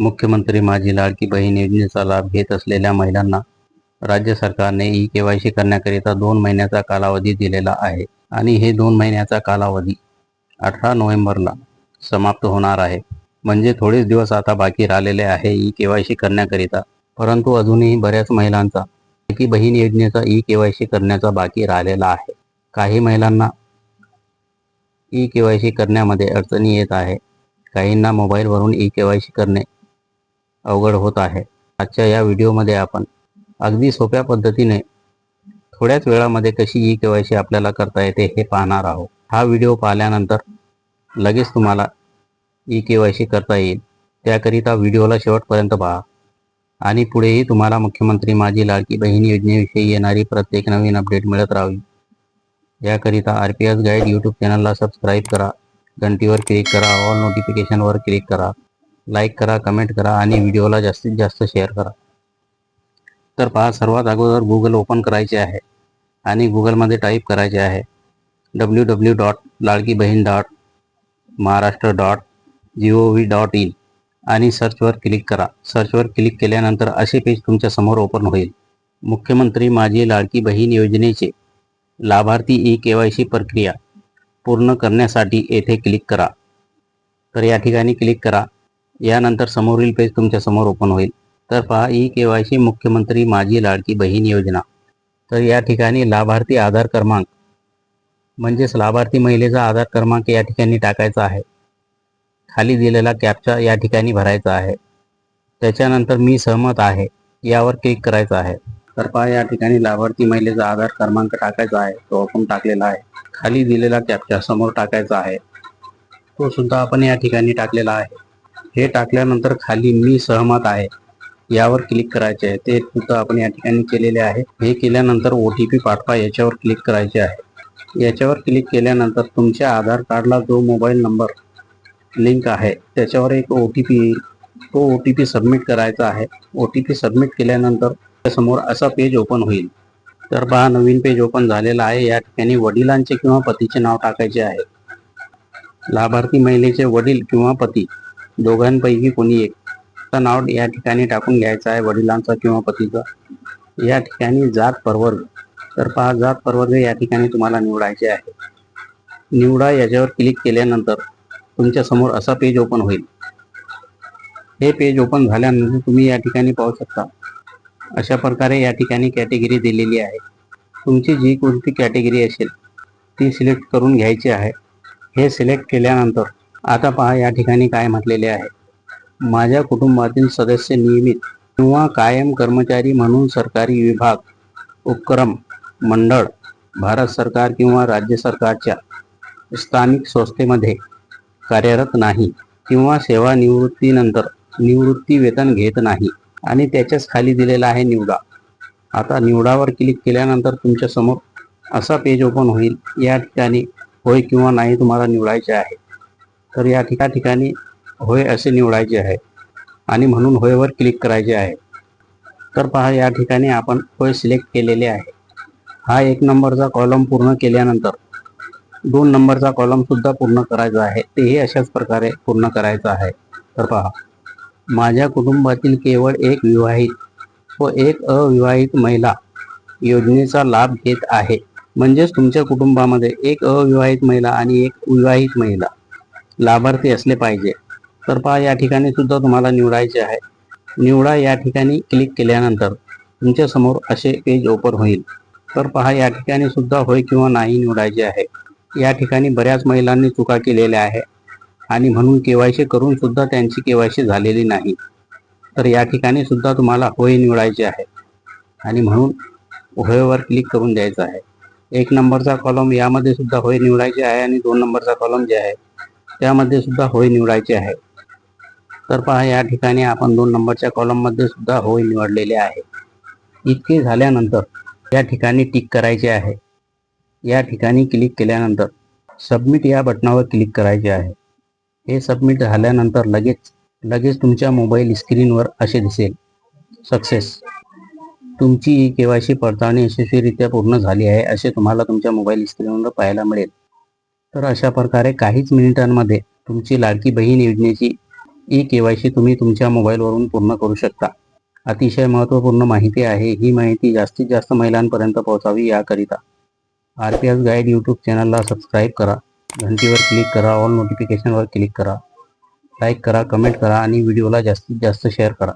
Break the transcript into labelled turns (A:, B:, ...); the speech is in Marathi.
A: मुख्यमंत्री माझी लाडकी बहीण योजनेचा लाभ घेत असलेल्या महिलांना राज्य सरकारने ई के वाय सी करण्याकरिता दोन महिन्याचा कालावधी दिलेला आहे आणि हे दोन महिन्याचा कालावधी अठरा नोव्हेंबरला समाप्त होणार आहे. म्हणजे थोडेच दिवस आता बाकी राहिलेले आहे ई के वाय सी करण्याकरिता. परंतु अजूनही बऱ्याच महिलांचा लाडकी बहीण योजनेचा ई के वाय सी करण्याचा बाकी राहिलेला आहे. काही महिलांना ई के वाय सी करण्यामध्ये अडचणी येत आहे. काहींना मोबाईलवरून ई के वाय सी करणे अवघड होत आहे. आजच्या या व्हिडिओमध्ये आपण अगदी सोप्या पद्धतीने थोड्याच वेळामध्ये कशी ई के वाय सी आपल्याला करता येते हे पाहणार आहोत. हा व्हिडिओ पाहिल्यानंतर लगेच तुम्हाला ई के वाय सी करता येईल. त्याकरिता व्हिडिओला शेवटपर्यंत पहा. आणि पुढेही तुम्हाला मुख्यमंत्री माझी लाडकी बहीण योजनेविषयी येणारी प्रत्येक नवीन अपडेट मिळत राहावी. याकरिता R P S guide YouTube चॅनलला सबस्क्राईब करा. घंटीवर क्लिक करा. ऑल नोटिफिकेशनवर क्लिक करा. लाईक करा कमेंट करा आणि व्हिडिओला जास्तीत जास्त शेअर करा. तर पहा सर्वात अगोदर गुगल ओपन करायचे आहे आणि गुगलमध्ये टाईप करायचे आहे W W dot Ladki Bahin dot Maharashtra dot G O V dot in आणि सर्चवर क्लिक करा. सर्चवर क्लिक केल्यानंतर असे पेज तुमच्यासमोर ओपन होईल. मुख्यमंत्री माझी लाडकी बहीण योजनेचे लाभार्थी ई के वाय सी प्रक्रिया पूर्ण करण्यासाठी येथे क्लिक करा. तर या ठिकाणी क्लिक करा. यानंतर समोरील पेज तुमच्यासमोर ओपन होईल. तर पहा ई के वाय सी मुख्यमंत्री माझी लाडकी बहीण योजना. तर या ठिकाणी लाभार्थी आधार क्रमांक म्हणजेच लाभार्थी महिलेचा आधार क्रमांक या ठिकाणी टाकायचा आहे. खाली दिलेला कॅप्चा या ठिकाणी भरायचा आहे. त्याच्यानंतर मी सहमत आहे यावर क्लिक करायचं आहे. तर पहा या ठिकाणी लाभार्थी महिलेचा आधार क्रमांक टाकायचा आहे तो आपण टाकलेला आहे. खाली दिलेला कॅप्चा समोर टाकायचा आहे. तो सुद्धा आपण या ठिकाणी टाकलेला आहे. हे टाकल्यानंतर खाली मी सहमत आहे. यावर क्लिक करायचे आहे. ते सुद्धा आपण या ठिकाणी केलेले आहे. हे केल्यानंतर ओ टी पी पाठवा याच्यावर क्लिक करायचे आहे. याच्यावर क्लिक केल्यानंतर तुमच्या आधार कार्डला जो मोबाईल नंबर लिंक आहे त्याच्यावर एक ओ टी पी तो ओ टी पी सबमिट करायचा आहे. ओ टी पी सबमिट केल्यानंतर समोर असा पेज ओपन होईल. तर पहा नवीन पेज ओपन झालेला आहे. या ठिकाणी वडिलांचे किंवा पतीचे नाव टाकायचे आहे. लाभार्थी महिलेचे वडील किंवा पती. दोघांपैकी कोणी एक. नाव या ठिकाणी टाकून घ्यायचं आहे वडिलांचा किंवा पतीचा. या ठिकाणी जात परवर्ग. तर पहा जात परवर्ग या ठिकाणी तुम्हाला निवडायचे आहे. निवडा याच्यावर क्लिक केल्यानंतर तुमच्यासमोर असा पेज ओपन होईल. हे पेज ओपन झाल्यानंतर तुम्ही या ठिकाणी पाहू शकता. अशा प्रकारे या ठिकाणी कॅटेगरी दिलेली आहे. तुमची जी कोणती कॅटेगरी असेल ती सिलेक्ट करून घ्यायची आहे. हे सिलेक्ट केल्यानंतर आता पहा या ठिकाणी काय म्हटलेले आहे. माझ्या कुटुंबातील सदस्य नियमित किंवा कायम कर्मचारी म्हणून सरकारी विभाग उपक्रम मंडळ भारत सरकार किंवा राज्य सरकारच्या स्थानिक संस्थेमध्ये कार्यरत नाही किंवा सेवानिवृत्तीनंतर निवृत्ती वेतन घेत नाही आणि त्याच्याच खाली दिलेला आहे निवडा. आता निवडावर क्लिक केल्यानंतर तुमच्यासमोर असा पेज ओपन होईल. या ठिकाणी होय किंवा नाही तुम्हाला निवडायचे आहे. तर या ठिका ठिकाणी होय असे निवडायचे आहे. आणि म्हणून होयवर क्लिक करायचे आहे. तर पहा या ठिकाणी आपण होय सिलेक्ट केलेले आहे. हा एक नंबरचा कॉलम पूर्ण केल्यानंतर दोन नंबरचा कॉलम सुद्धा पूर्ण करायचा आहे. तेही अशाच प्रकारे पूर्ण करायचं आहे. तर पहा माझ्या कुटुंबातील केवळ एक विवाहित व एक अविवाहित महिला योजनेचा लाभ घेत आहे. म्हणजेच तुमच्या कुटुंबामध्ये एक अविवाहित महिला आणि एक विवाहित महिला. लाभार्थी असले पाहिजे. तर पहा या ठिकाणी सुद्धा तुम्हाला निवडायचे आहे. निवडा या ठिकाणी क्लिक केल्यानंतर तुमच्यासमोर असे पेज ओपन होईल. तर पहा या ठिकाणी सुद्धा होय किंवा नाही निवडायचे आहे. या ठिकाणी बऱ्याच महिलांनी चुका केलेल्या आहे. आणि म्हणून केवायसी करून सुद्धा त्यांची केवायसी झालेली नाही. तर या ठिकाणी सुद्धा तुम्हाला होय निवडायचे आहे. आणि म्हणून होयवर क्लिक करून द्यायचं आहे. एक नंबरचा कॉलम यामध्ये सुद्धा होय निवडायचे आहे आणि दोन नंबरचा कॉलम जे आहे त्यामध्ये सुद्धा होय निवडायचे आहे. तर पहा या ठिकाणी आपण दोन नंबरच्या कॉलममध्ये सुद्धा होय निवडलेले आहे. इतके झाल्यानंतर या ठिकाणी टिक करायचे आहे. या ठिकाणी क्लिक केल्यानंतर सबमिट या बटनावर क्लिक करायचे आहे. हे सबमिट झाल्यानंतर लगेच लगेच तुमच्या मोबाईल स्क्रीनवर असे दिसेल. सक्सेस तुमची ई के वाय सी पडताळणी यशस्वीरित्या पूर्ण झाली आहे असे तुम्हाला तुमच्या मोबाईल स्क्रीनवर पाहायला मिळेल. तर अशा प्रकारे काहीच मिनिटांमध्ये तुमची लाडकी बहीण योजनेची ई के वाय सी तुम्ही तुमच्या मोबाईलवरून पूर्ण करू शकता. अतिशय महत्त्वपूर्ण माहिती आहे. ही माहिती जास्तीत जास्त महिलांपर्यंत पोहोचावी याकरिता. R P S guide YouTube चॅनलला सबस्क्राईब करा. घंटीवर क्लिक करा. ऑल नोटिफिकेशनवर क्लिक करा. लाईक करा कमेंट करा आणि व्हिडिओला जास्तीत जास्त शेअर करा.